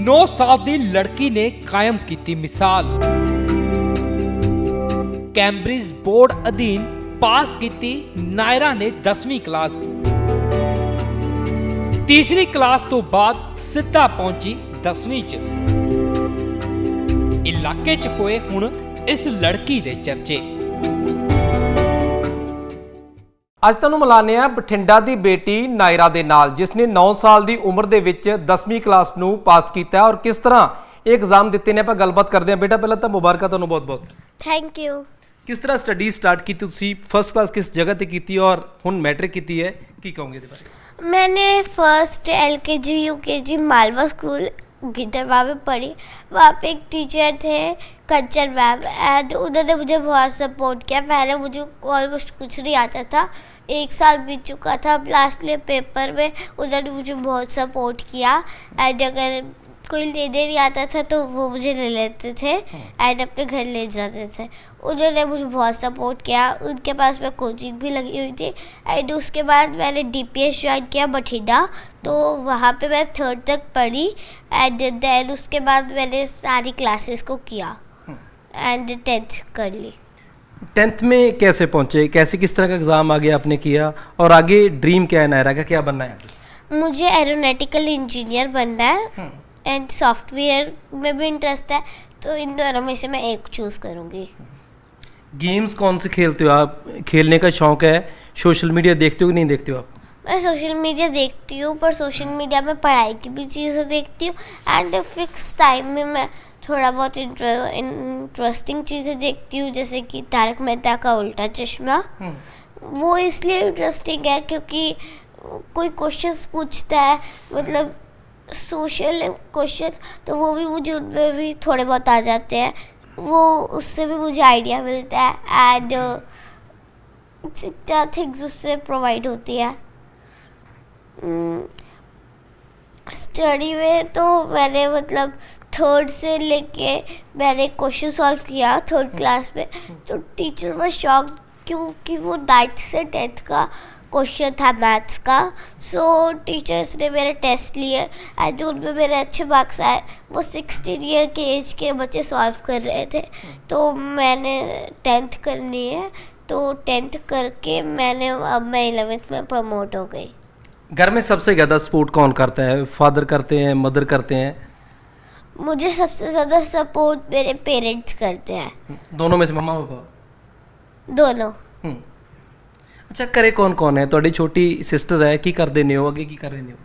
9 ਸਾਲ ਦੀ ਲੜਕੀ ਨੇ ਕਾਇਮ ਕੀਤੀ ਮਿਸਾਲ। ਕੈਂਬਰਿਜ ਬੋਰਡ ਅਧੀਨ ਪਾਸ ਕੀਤੀ ਨਾਇਰਾ ਨੇ 10ਵੀਂ ਕਲਾਸ। ਤੀਸਰੀ ਕਲਾਸ ਤੋਂ ਬਾਅਦ ਸਿੱਧਾ ਪਹੁੰਚੀ 10ਵੀਂ ਚ। ਇਲਾਕੇ ਚ ਹੋਏ ਹੁਣ ਇਸ ਲੜਕੀ ਦੇ ਚਰਚੇ। ਅੱਜ ਤੁਹਾਨੂੰ ਮਿਲਾਨੇ ਆ ਬਠਿੰਡਾ ਦੀ ਬੇਟੀ ਨਾਇਰਾ ਦੇ ਨਾਲ ਜਿਸ ਨੇ 9 ਸਾਲ ਦੀ ਉਮਰ ਦੇ ਵਿੱਚ 10ਵੀਂ ਕਲਾਸ ਨੂੰ ਪਾਸ ਕੀਤਾ ਹੈ ਔਰ ਕਿਸ ਤਰ੍ਹਾਂ ਇਹ ਐਗਜ਼ਾਮ ਦਿੱਤੇ ਨੇ ਆਪਾਂ ਗੱਲਬਾਤ ਕਰਦੇ ਹਾਂ ਬੇਟਾ ਪਹਿਲਾਂ ਤਾਂ ਮੁਬਾਰਕਾਂ ਤੁਹਾਨੂੰ ਬਹੁਤ-ਬਹੁਤ ਥੈਂਕ ਯੂ ਕਿਸ ਤਰ੍ਹਾਂ ਸਟੱਡੀ ਸਟਾਰਟ ਕੀਤੀ ਤੁਸੀਂ ਫਰਸਟ ਕਲਾਸ ਕਿਸ ਜਗ੍ਹਾ ਤੇ ਕੀਤੀ ਔਰ ਹੁਣ ਮੈਟ੍ਰਿਕ ਕੀਤੀ ਹੈ ਕੀ ਕਹੋਗੇ ਇਹਦੇ ਬਾਰੇ मैंने फर्स्ट एल के जी यू के जी मालवा स्कूल गिदरवा में पढ़ी वहाँ पे एक टीचर थे, कंचन मैम एंड उन्होंने मुझे बहुत सपोर्ट किया। पहले मुझे ऑलमोस्ट कुछ नहीं आता था। एक साल बीत चुका था। लास्ट ईयर पेपर में उन्होंने मुझे बहुत सपोर्ट किया। एंड अगर कोई लेने नहीं आता था तो वो मुझे ले लेते थे एंड अपने घर ले जाते थे। उन्होंने मुझे बहुत सपोर्ट किया उनके पास मैं कोचिंग भी लगी हुई थी एंड उसके बाद मैंने डी पी एस ज्वाइन किया बठिंडा तो वहाँ पे मैं थर्ड तक पढ़ी एंड देन उसके बाद मैंने सारी क्लासेस को किया एंड टेंथ कर ली। 10th में कैसे पहुँचे? कैसे किस तरह का एग्ज़ाम आगे आपने किया? और आगे ड्रीम क्या है नायरा का क्या बनना है मुझे एरोनॉटिकल इंजीनियर बनना है। एंड सॉफ्टवेयर में भी इंटरेस्ट है तो इन दोनों में से मैं एक चूज़ करूँगी। गेम्स कौन से खेलते हो आप? खेलने का शौक है? सोशल मीडिया देखते हो कि नहीं देखते हो आप? मैं सोशल मीडिया देखती हूँ पर सोशल मीडिया में पढ़ाई की भी चीज़ें देखती हूँ एंड फिक्स टाइम में मैं थोड़ा बहुत इंटरेस्टिंग चीज़ें देखती हूँ जैसे कि तारक मेहता का उल्टा चश्मा। वो इसलिए इंटरेस्टिंग है क्योंकि कोई क्वेश्चंस पूछता है मतलब सोशल क्वेश्चन तो वो भी मुझे उनमें भी थोड़े बहुत आ जाते हैं। वो, उससे भी मुझे आइडिया मिलता है एंड थिंग्स उससे प्रोवाइड होती है। स्टडी में तो मैंने मतलब थर्ड से लेके मैंने क्वेश्चन सॉल्व किया थर्ड क्लास में। तो टीचर was शॉक क्योंकि वो नाइन्थ से टेंथ का क्वेश्चन था मैथ्स का. सो so, टीचर्स ने मेरे टेस्ट लिए एंड उनमें मेरे अच्छे मार्क्स आए वो सिक्सटीन ईयर के एज के बच्चे सॉल्व कर रहे थे. तो मैंने टेंथ करनी है. तो टेंथ करके मैंने अब मैं इलेवेंथ में प्रमोट हो गई. घर में सबसे ज़्यादा सपोर्ट कौन करता है? फादर करते हैं मदर करते हैं? मुझे सबसे ज़्यादा सपोर्ट मेरे पेरेंट्स करते हैं. दोनों में से मम्मा पापा दोनों. ਅੱਛਾ ਘਰੇ ਕੌਣ ਕੌਣ ਹੈ ਤੁਹਾਡੀ ਛੋਟੀ ਸਿਸਟਰ ਹੈ ਕੀ ਕਰਦੇ ਨੇ ਉਹ ਅੱਗੇ ਕੀ ਕਰ ਰਹੇ ਨੇ ਉਹ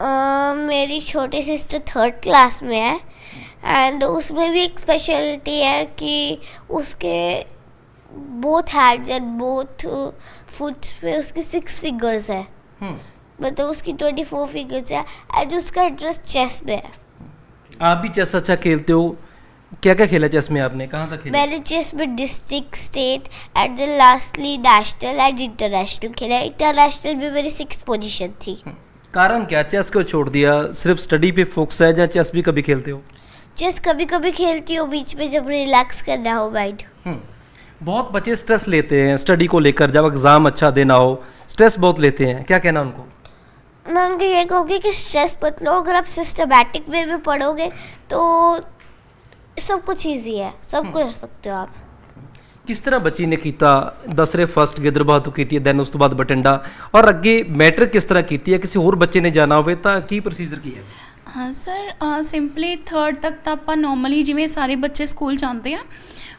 अ, मेरी छोटी सिस्टर थर्ड क्लास में है एंड उसमें भी एक स्पेशलिटी है कि उसके both hands and both foots पे उसकी सिक्स फिंगर्स है हम्म मतलब उसकी ट्वेंटी फोर फिंगर्स है एंड उसका इंटरेस्ट चेस में है आप भी चेस अच्छा खेलते हो क्या क्या खेला चेस में आपने? कहाँ तक खेला? मैंने चेस में district state and then lastly national and international खेला। इंटरनेशनल में मेरी सिक्स पोजीशन थी। कारण क्या? चेस को छोड़ दिया? सिर्फ़ स्टडी पे फोकस है या चेस भी कभी खेलते हो? चेस कभी कभी खेलती हूँ बीच में जब रिलैक्स करना हो माइंड हम्म, बहुत बच्चे स्ट्रेस लेते हैं स्टडी को लेकर जब एग्ज़ाम अच्छा देना हो स्ट्रेस बहुत लेते हैं। क्या कहना उनको? मैं उनको ये कहूँगी कि स्ट्रेस मत लो। अगर आप सिस्टमेटिक वे में पढ़ोगे तो सब कुछ ईजी है सब कुछ कर सकते हो आप ਕਿਸ ਤਰ੍ਹਾਂ ਬੱਚੀ ਨੇ ਕੀਤਾ ਦਸਰੇ ਫਸਟ ਗਿੱਦਰਬਾਹ ਤੋਂ ਕੀਤੀ ਹੈ ਦੈਨ ਉਸ ਤੋਂ ਬਾਅਦ ਬਟਿੰਡਾ ਔਰ ਅੱਗੇ ਮੈਟ੍ਰਿਕ ਕਿਸ ਤਰ੍ਹਾਂ ਕੀਤੀ ਹੈ ਕਿਸੇ ਹੋਰ ਬੱਚੇ ਨੇ ਜਾਣਾ ਹੋਵੇ ਤਾਂ ਕੀ ਪ੍ਰੋਸੀਜਰ ਕੀ ਹੈ ਹਾਂ ਸਰ ਸਿੰਪਲੀ ਥਰਡ ਤੱਕ ਤਾਂ ਆਪਾਂ ਨਾਰਮਲੀ ਜਿਵੇਂ ਸਾਰੇ ਬੱਚੇ ਸਕੂਲ ਜਾਂਦੇ ਆ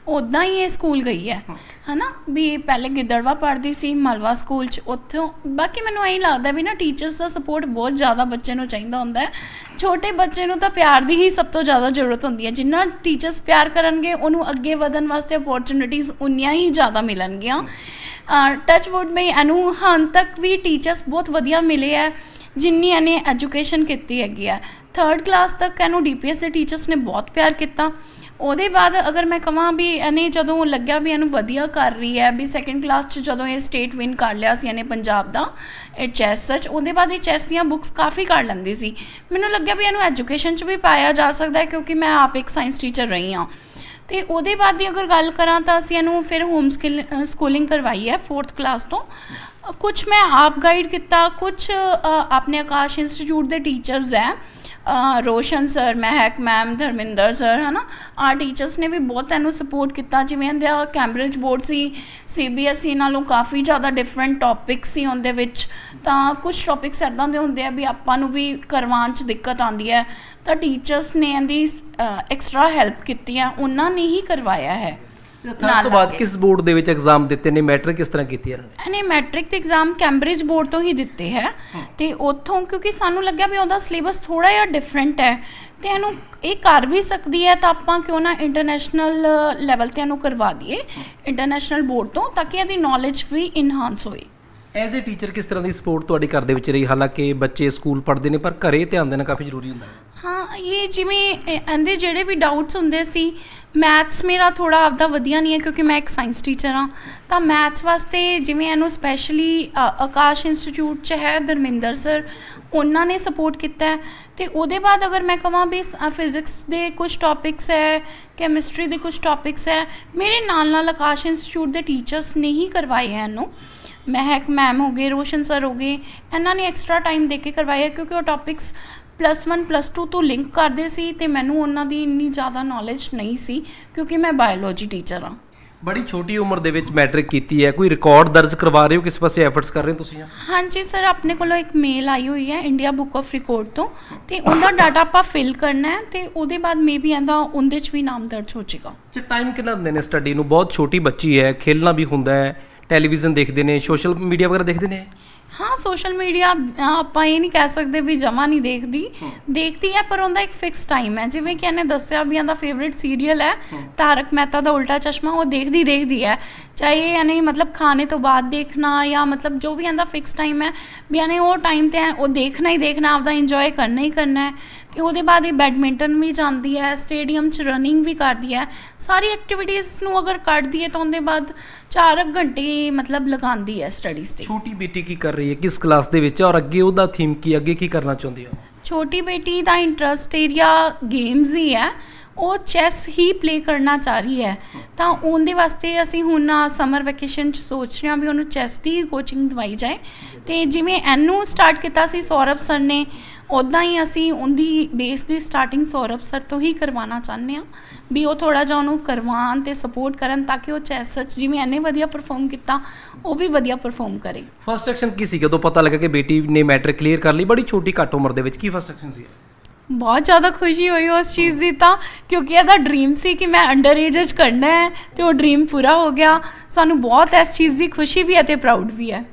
ਉਦਾਂ ਹੀ ਇਹ ਸਕੂਲ ਗਈ ਹੈ। ਹਨਾ? ਵੀ ਪਹਿਲੇ ਗਿੱਦੜਵਾ ਪੜ੍ਹਦੀ ਸੀ ਮਲਵਾ ਸਕੂਲ ਚ ਉੱਥੋਂ ਬਾਕੀ ਮੈਨੂੰ ਐਂ ਲੱਗਦਾ ਵੀ ਨਾ ਟੀਚਰਸ ਦਾ ਸਪੋਰਟ ਬਹੁਤ ਜ਼ਿਆਦਾ ਬੱਚੇ ਨੂੰ ਚਾਹੀਦਾ ਹੁੰਦਾ ਹੈ। ਛੋਟੇ ਬੱਚੇ ਨੂੰ ਤਾਂ ਪਿਆਰ ਦੀ ਹੀ ਸਭ ਤੋਂ ਜ਼ਿਆਦਾ ਜ਼ਰੂਰਤ ਹੁੰਦੀ ਹੈ। ਜਿੰਨਾ ਟੀਚਰਸ ਪਿਆਰ ਕਰਨਗੇ ਉਹਨੂੰ ਅੱਗੇ ਵਧਣ ਵਾਸਤੇ ਅਪੋਰਚੁਨਿਟੀਜ਼ ਉਨੀਆਂ ਹੀ ਜ਼ਿਆਦਾ ਮਿਲਣਗੀਆਂ। ਟੱਚ ਵੁੱਡ ਮੈਂ ਇਹਨੂੰ ਹਾਂ ਤੱਕ ਵੀ ਟੀਚਰਸ ਬਹੁਤ ਵਧੀਆ ਮਿਲੇ ਹੈ ਜਿੰਨੀ ਇਹਨੇ ਐਜੂਕੇਸ਼ਨ ਕੀਤੀ ਹੈਗੀ ਆ ਥਰਡ ਕਲਾਸ ਤੱਕ ਇਹਨੂੰ ਡੀਪੀਐਸ ਦੇ ਟੀਚਰਸ ਨੇ ਬਹੁਤ ਪਿਆਰ ਕੀਤਾ। ਉਹਦੇ ਬਾਅਦ ਅਗਰ ਮੈਂ ਕਹਾਂ ਵੀ ਇਹਨੇ ਜਦੋਂ ਲੱਗਿਆ ਵੀ ਇਹਨੂੰ ਵਧੀਆ ਕਰ ਰਹੀ ਹੈ, ਵੀ ਸੈਕੰਡ ਕਲਾਸ 'ਚ ਜਦੋਂ ਇਹ ਸਟੇਟ ਵਿਨ ਕਰ ਲਿਆ ਸੀ ਇਹਨੇ ਪੰਜਾਬ ਦਾ, ਇਹ ਚੈਸ ਸੱਚ, ਉਹਦੇ ਬਾਅਦ ਇਹ ਚੈਸ ਦੀਆਂ ਬੁੱਕਸ ਕਾਫੀ ਕਰ ਲੈਂਦੀ ਸੀ। ਮੈਨੂੰ ਲੱਗਿਆ ਵੀ ਇਹਨੂੰ ਐਜੂਕੇਸ਼ਨ 'ਚ ਵੀ ਪਾਇਆ ਜਾ ਸਕਦਾ ਹੈ ਕਿਉਂਕਿ ਮੈਂ ਆਪ ਇੱਕ ਸਾਇੰਸ ਟੀਚਰ ਰਹੀ ਹਾਂ। ਤੇ ਉਹਦੇ ਬਾਅਦ ਦੀ ਅਗਰ ਗੱਲ ਕਰਾਂ ਤਾਂ ਅਸੀਂ ਇਹਨੂੰ ਫਿਰ ਹੋਮ ਸਕਿਲ ਸਕੂਲਿੰਗ ਕਰਵਾਈ ਹੈ 4th ਕਲਾਸ ਤੋਂ। ਕੁਝ ਮੈਂ ਆਪ ਗਾਈਡ ਕੀਤਾ ਕੁਝ ਆਪਣੇ ਆਕਾਸ਼ ਇੰਸਟੀਚਿਊਟ ਦੇ ਟੀਚਰਸ ਹੈ। Roshan sir Mehak ma'am Dharminder sir ਹਨਾ? ਆ ਟੀਚਰਸ ਨੇ ਵੀ ਬਹੁਤ ਇਹਨੂੰ ਸਪੋਰਟ ਕੀਤਾ, ਜਿਵੇਂ ਇਹਦਾ ਕੈਂਬਰਿਜ ਬੋਰਡ ਸੀ ਸੀਬੀਐਸਈ E ਨਾਲੋਂ ਕਾਫੀ ਜ਼ਿਆਦਾ ਡਿਫਰੈਂਟ ਟੌਪਿਕਸ ਸੀ ਉਹਦੇ ਵਿੱਚ। ਤਾਂ ਕੁਝ ਟੌਪਿਕਸ ਐਦਾਂ ਦੇ ਹੁੰਦੇ ਆ ਵੀ ਆਪਾਂ ਨੂੰ ਵੀ ਕਰਵਾਉਣ 'ਚ ਦਿੱਕਤ ਆਉਂਦੀ ਹੈ। ਤਾਂ ਟੀਚਰਸ ਨੇ ਇਹਦੀ ਐਕਸਟਰਾ ਹੈਲਪ ਕੀਤੀ ਹੈ, ਉਹਨਾਂ ਨੇ ਹੀ ਕਰਵਾਇਆ ਹੈ। ਥਰਡ ਤੋਂ ਬਾਅਦ ਕਿਸ ਬੋਰਡ ਦੇ ਵਿੱਚ ਐਗਜ਼ਾਮ ਦਿੱਤੇ ਨੇ? ਮੈਟ੍ਰਿਕ ਕਿਸ ਤਰ੍ਹਾਂ ਕੀਤੀ ਇਹਨਾਂ ਨੇ ਇਹਨੇ ਮੈਟ੍ਰਿਕ ਦੇ ਐਗਜ਼ਾਮ ਕੈਂਬਰਿਜ ਬੋਰਡ ਤੋਂ ਹੀ ਦਿੱਤੇ ਹੈ। ਤੇ ਉੱਥੋਂ ਕਿਉਂਕਿ ਸਾਨੂੰ ਲੱਗਿਆ ਵੀ ਉਹਦਾ ਸਿਲੇਬਸ ਥੋੜਾ ਜਿਹਾ ਡਿਫਰੈਂਟ ਹੈ। ਤੇ ਇਹਨੂੰ ਇਹ ਕਰ ਵੀ ਸਕਦੀ ਹੈ ਤਾਂ ਆਪਾਂ ਕਿਉਂ ਨਾ ਇੰਟਰਨੈਸ਼ਨਲ ਲੈਵਲ ਤੇ ਇਹਨੂੰ ਕਰਵਾ ਦਈਏ। ਇੰਟਰਨੈਸ਼ਨਲ ਬੋਰਡ ਤੋਂ ਤਾਂ ਕਿ ਇਹਦੀ ਨੌਲੇਜ ਵੀ ਇਨਹਾਂਸ ਹੋਏ। ਐਜ਼ ਅ ਟੀਚਰ ਕਿਸ ਤਰ੍ਹਾਂ ਦੀ ਸਪੋਰਟ ਤੁਹਾਡੇ ਘਰ ਦੇ ਵਿੱਚ ਰਹੀ? ਹਾਲਾਂਕਿ ਬੱਚੇ ਸਕੂਲ ਪੜ੍ਹਦੇ ਨੇ, ਪਰ ਘਰੇ ਧਿਆਨ ਦੇਣਾ ਕਾਫੀ ਜ਼ਰੂਰੀ ਹੁੰਦਾ ਹੈ। ਹਾਂ, ਇਹ ਜਿਵੇਂ, ਇਹ- ਇਹਦੇ ਜਿਹੜੇ ਵੀ ਡਾਊਟਸ ਹੁੰਦੇ ਸੀ ਮੈਥਸ ਮੇਰਾ ਥੋੜਾ ਆਪਦਾ ਵਧੀਆ ਨਹੀਂ ਹੈ, ਕਿਉਂਕਿ ਮੈਂ ਇੱਕ ਸਾਇੰਸ ਟੀਚਰ ਹਾਂ। ਤਾਂ ਮੈਥਸ ਵਾਸਤੇ ਜਿਵੇਂ ਇਹਨੂੰ ਸਪੈਸ਼ਲੀ ਆਕਾਸ਼ ਇੰਸਟੀਚਿਊਟ ਚ ਹੈ, ਧਰਮਿੰਦਰ ਸਰ ਉਹਨਾਂ ਨੇ ਸਪੋਰਟ ਕੀਤਾ ਹੈ। ਤੇ ਉਹਦੇ ਬਾਅਦ ਅਗਰ ਮੈਂ ਕਹਾਂ ਵੀ ਫਿਜ਼ਿਕਸ ਦੇ ਕੁਝ ਟੌਪਿਕਸ ਹੈ ਕੈਮਿਸਟਰੀ ਦੇ ਕੁਝ ਟੌਪਿਕਸ ਹੈ, ਮੇਰੇ ਨਾਲ ਨਾਲ ਆਕਾਸ਼ ਇੰਸਟੀਚਿਊਟ ਦੇ ਟੀਚਰਸ ਨੇ ਹੀ ਕਰਵਾਏ ਹੈ ਇਹਨੂੰ। ਮਹਿਕ ਮੈਮ ਹੋ ਗਏ ਰੋਸ਼ਨ ਸਰ ਹੋ ਗਏ ਇਹਨਾਂ ਨੇ ਐਕਸਟਰਾ ਟਾਈਮ ਦੇ ਕੇ ਕਰਵਾਇਆ ਕਿਉਂਕਿ ਉਹ ਟੌਪਿਕਸ ਪਲੱਸ 1 ਪਲੱਸ 2 ਤੋਂ ਲਿੰਕ ਕਰਦੇ ਸੀ ਤੇ ਮੈਨੂੰ ਉਹਨਾਂ ਦੀ ਇੰਨੀ ਜ਼ਿਆਦਾ ਨੌਲੇਜ ਨਹੀਂ ਸੀ ਕਿਉਂਕਿ ਮੈਂ ਬਾਇਓਲੋਜੀ ਟੀਚਰ ਹਾਂ। ਬੜੀ ਛੋਟੀ ਉਮਰ ਦੇ ਵਿੱਚ ਮੈਟ੍ਰਿਕ ਕੀਤੀ ਹੈ। ਕੋਈ ਰਿਕਾਰਡ ਦਰਜ ਕਰਵਾ ਰਹੇ ਹੋ? ਕਿਸ ਪਾਸੇ ਐਫਰਟਸ ਕਰ ਰਹੇ ਹੋ ਤੁਸੀਂ? ਹਾਂਜੀ ਸਰ ਆਪਣੇ ਕੋਲੋਂ ਇੱਕ ਮੇਲ ਆਈ ਹੋਈ ਹੈ ਇੰਡੀਆ ਬੁੱਕ ਆਫ ਰਿਕਾਰਡ ਤੋਂ ਤੇ ਉਹਦਾ ਡਾਟਾ ਆਪਾਂ ਫਿਲ ਕਰਨਾ ਹੈ ਤੇ ਉਹਦੇ ਬਾਅਦ ਮੇਬੀ ਇਹਦਾ ਉਹਦੇ 'ਚ ਵੀ ਨਾਮ ਦਰਜ ਹੋ ਜਾਏਗਾ। ਚ ਟਾਈਮ ਕਿੰਨਾ ਦਿੰਦੇ ਨੇ ਸਟੱਡੀ ਨੂੰ? ਬਹੁਤ ਛੋਟੀ ਬੱਚੀ ਹੈ ਖੇਲਣਾ ਵੀ ਹੁੰਦਾ ਹੈ। ਟੈਲੀਵਿਜ਼ਨ ਦੇਖਦੇ ਨੇ ਸੋਸ਼ਲ ਮੀਡੀਆ ਵਗੈਰਾ ਦੇਖਦੇ ਨੇ? ਹਾਂ ਸੋਸ਼ਲ ਮੀਡੀਆ ਆਪਾਂ ਇਹ ਨਹੀਂ ਕਹਿ ਸਕਦੇ ਵੀ ਜਮਾ ਨਹੀਂ ਦੇਖਦੀ। ਦੇਖਦੀ ਹੈ ਪਰ ਉਹਦਾ ਇੱਕ ਫਿਕਸ ਟਾਈਮ ਹੈ। ਜਿਵੇਂ ਕਿ ਇਹਨੇ ਦੱਸਿਆ ਵੀ ਇਹਦਾ ਫੇਵਰਿਟ ਸੀਰੀਅਲ ਹੈ ਤਾਰਕ ਮਹਿਤਾ ਦਾ ਉਲਟਾ ਚਸ਼ਮਾ ਉਹ ਦੇਖਦੀ ਦੇਖਦੀ ਹੈ। ਚਾਹੇ ਇਹਨੇ ਮਤਲਬ ਖਾਣੇ ਤੋਂ ਬਾਅਦ ਦੇਖਣਾ ਜਾਂ ਮਤਲਬ ਜੋ ਵੀ ਇਹਦਾ ਫਿਕਸ ਟਾਈਮ ਹੈ ਵੀ ਇਹਨੇ ਉਹ ਟਾਈਮ ਤੇ ਉਹ ਦੇਖਣਾ ਹੀ ਦੇਖਣਾ ਆਪਦਾ ਇੰਜੋਏ ਕਰਨਾ ਹੀ ਕਰਨਾ ਹੈ। ਤੇ ਉਹਦੇ ਬਾਅਦ ਇਹ ਬੈਡਮਿੰਟਨ ਵੀ ਜਾਂਦੀ ਹੈ ਸਟੇਡੀਅਮ 'ਚ ਰਨਿੰਗ ਵੀ ਕਰਦੀ ਹੈ। ਸਾਰੀ ਐਕਟੀਵਿਟੀਜ਼ ਨੂੰ ਅਗਰ ਕੱਢਦੀ ਹੈ ਤਾਂ ਉਹਦੇ ਬਾਅਦ 4 ਘੰਟੇ ਮਤਲਬ ਲਗਾਉਂਦੀ ਹੈ ਸਟੱਡੀਜ਼ ਤੇ। ਛੋਟੀ ਬੇਟੀ ਕੀ ਕਰ ਰਹੀ ਹੈ, ਕਿਸ ਕਲਾਸ ਦੇ ਵਿੱਚ ਹੈ ਔਰ ਅੱਗੇ ਉਹਦਾ ਥੀਮ ਕੀ ਅੱਗੇ ਕੀ ਕਰਨਾ ਚਾਹੁੰਦੀ ਹੋ? ਛੋਟੀ ਬੇਟੀ ਦਾ ਇੰਟਰਸਟ ਏਰੀਆ ਗੇਮਸ ਹੀ ਹੈ। ਉਹ ਚੈਸ ਹੀ ਪਲੇ ਕਰਨਾ ਚਾਹ ਰਹੀ ਹੈ। ਤਾਂ ਉਹਦੇ ਵਾਸਤੇ ਅਸੀਂ ਹੁਣ ਸਮਰ ਵੈਕੇਸ਼ਨ ਚ ਸੋਚ ਰਹੇ ਹਾਂ ਵੀ ਉਹਨੂੰ ਚੈਸ ਦੀ ਕੋਚਿੰਗ ਦਵਾਈ ਜਾਏ। ਤੇ ਜਿਵੇਂ ਇਹਨੂੰ ਸਟਾਰਟ ਕੀਤਾ ਸੀ ਸੌਰਭ ਸਰ ਨੇ ਉਦਾਂ ਹੀ ਅਸੀਂ ਉਹਦੀ ਬੇਸ ਦੀ ਸਟਾਰਟਿੰਗ ਸੌਰਭ ਸਰ ਤੋਂ ਹੀ ਕਰਵਾਉਣਾ ਚਾਹੁੰਦੇ ਹਾਂ। ਵੀ ਉਹ ਥੋੜਾ ਜਿਹਾ ਉਹਨੂੰ ਕਰਵਾਉਣ ਤੇ ਸਪੋਰਟ ਕਰਨ ਤਾਂ ਕਿ ਉਹ ਚੈਸ 'ਚ ਜਿਵੇਂ ਇਹਨੇ ਵਧੀਆ ਪਰਫਾਰਮ ਕੀਤਾ, ਉਹ ਵੀ ਵਧੀਆ ਪਰਫਾਰਮ ਕਰੇ। ਫਸਟ ਐਕਸ਼ਨ ਕੀ ਸੀ? ਜਦੋਂ ਪਤਾ ਲੱਗਾ ਕਿ ਬੇਟੀ ਨੇ ਮੈਟ੍ਰਿਕ ਕਲੀਅਰ ਕਰ ਲਈ, ਬੜੀ ਛੋਟੀ ਘੱਟ ਉਮਰ ਦੇ ਵਿੱਚ ਕੀ ਫਸਟ ਐਕਸ਼ਨ ਸੀ? ਬਹੁਤ ਜ਼ਿਆਦਾ ਖੁਸ਼ੀ ਹੋਈ ਉਸ ਚੀਜ਼ ਦੀ ਤਾਂ ਕਿਉਂਕਿ ਇਹਦਾ ਡ੍ਰੀਮ ਸੀ ਕਿ ਮੈਂ ਅੰਡਰ ਏਜ 'ਚ ਕਰਨਾ ਹੈ ਤੇ ਉਹ ਡ੍ਰੀਮ ਪੂਰਾ ਹੋ ਗਿਆ। ਸਾਨੂੰ ਬਹੁਤ ਇਸ ਚੀਜ਼ ਦੀ ਖੁਸ਼ੀ ਵੀ ਹੈ ਤੇ ਪ੍ਰਾਊਡ ਵੀ ਹੈ।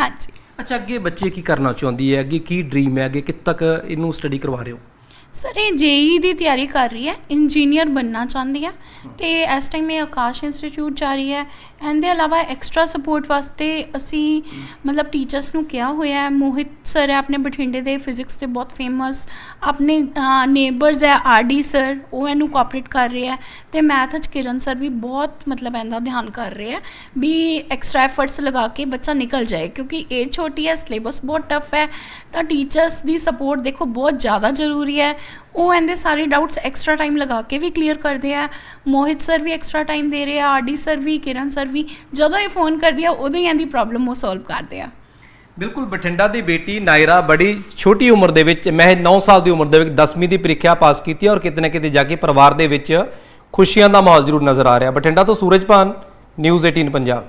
ਹਾਂਜੀ। ਅੱਛਾ ਅੱਗੇ ਬੱਚੇ ਕੀ ਕਰਨਾ ਚਾਹੁੰਦੀ ਹੈ? ਅੱਗੇ ਕੀ ਡ੍ਰੀਮ ਹੈ? ਅੱਗੇ ਕਿੱਥੇ ਤੱਕ ਇਹਨੂੰ ਸਟੱਡੀ ਕਰਵਾ ਰਹੇ ਹੋ? ਸਰ, ਇਹ ਜੇਈ ਦੀ ਤਿਆਰੀ ਕਰ ਰਹੀ ਹੈ, ਇੰਜੀਨੀਅਰ ਬਣਨਾ ਚਾਹੁੰਦੀ ਹੈ ਤੇ ਇਸ ਟਾਈਮ ਇਹ ਆਕਾਸ਼ ਇੰਸਟੀਚਿਊਟ ਜਾ ਰਹੀ ਹੈ। ਇਹਦੇ ਇਲਾਵਾ ਐਕਸਟਰਾ ਸਪੋਰਟ ਵਾਸਤੇ ਅਸੀਂ ਮਤਲਬ ਟੀਚਰਸ ਨੂੰ ਕਿਹਾ ਹੋਇਆ ਹੈ। ਮੋਹਿਤ ਸਰ ਹੈ ਆਪਣੇ ਬਠਿੰਡੇ ਦੇ ਫਿਜ਼ਿਕਸ ਦੇ ਬਹੁਤ ਫੇਮਸ ਆਪਣੇ ਨੇਬਰਸ ਹੈ ਆਰਡੀ ਸਰ ਉਹ ਇਹਨੂੰ ਕੋਆਪਰੇਟ ਕਰ ਰਿਹਾ ਹੈ ਤੇ ਮੈਥ 'ਚ ਕਿਰਨ ਸਰ ਵੀ ਬਹੁਤ ਮਤਲਬ ਇਹਦਾ ਧਿਆਨ ਕਰ ਰਹੇ ਹੈ ਵੀ ਐਕਸਟਰਾ ਐਫਰਟਸ ਲਗਾ ਕੇ ਬੱਚਾ ਨਿਕਲ ਜਾਏ ਕਿਉਂਕਿ ਇਹ ਛੋਟੀ ਹੈ ਸਿਲੇਬਸ ਬਹੁਤ ਟਫ ਹੈ ਤਾਂ ਟੀਚਰਸ ਦੀ ਸਪੋਰਟ ਦੇਖੋ ਬਹੁਤ ਜ਼ਿਆਦਾ ਜ਼ਰੂਰੀ ਹੈ। ਉਹ ਇਹਦੇ ਸਾਰੇ ਡਾਊਟਸ ਐਕਸਟਰਾ ਟਾਈਮ ਲਗਾ ਕੇ ਵੀ ਕਲੀਅਰ ਕਰਦੇ ਆ। ਮੋਹਿਤ ਸਰ ਵੀ ਐਕਸਟਰਾ ਟਾਈਮ ਦੇ ਰਹੇ ਆ ਆਰਡੀ ਸਰ ਵੀ, ਕਿਰਨ ਸਰ ਵੀ। ਜਦੋਂ ਇਹ ਫੋਨ ਕਰਦੀ ਆ, ਉਦੋਂ ਹੀ ਇਹਦੀ ਪ੍ਰੋਬਲਮ ਉਹ ਸੋਲਵ ਕਰਦੇ ਆ। ਬਿਲਕੁਲ, ਬਠਿੰਡਾ ਦੀ ਬੇਟੀ ਨਾਇਰਾ ਬੜੀ ਛੋਟੀ ਉਮਰ ਦੇ ਵਿੱਚ, ਮੈਂ 9 ਸਾਲ ਦੀ ਉਮਰ ਦੇ ਵਿੱਚ 10ਵੀਂ ਦੀ ਪ੍ਰੀਖਿਆ ਪਾਸ ਕੀਤੀ ਔਰ ਕਿਤੇ ਨਾ ਕਿਤੇ ਜਾ ਕੇ ਪਰਿਵਾਰ ਦੇ ਵਿੱਚ ਖੁਸ਼ੀਆਂ ਦਾ ਮਾਹੌਲ ਜ਼ਰੂਰ ਨਜ਼ਰ ਆ ਰਿਹਾ। ਬਠਿੰਡਾ ਤੋਂ ਸੂਰਜਪਾਨ ਨਿਊਜ਼ 18 ਪੰਜਾਬ।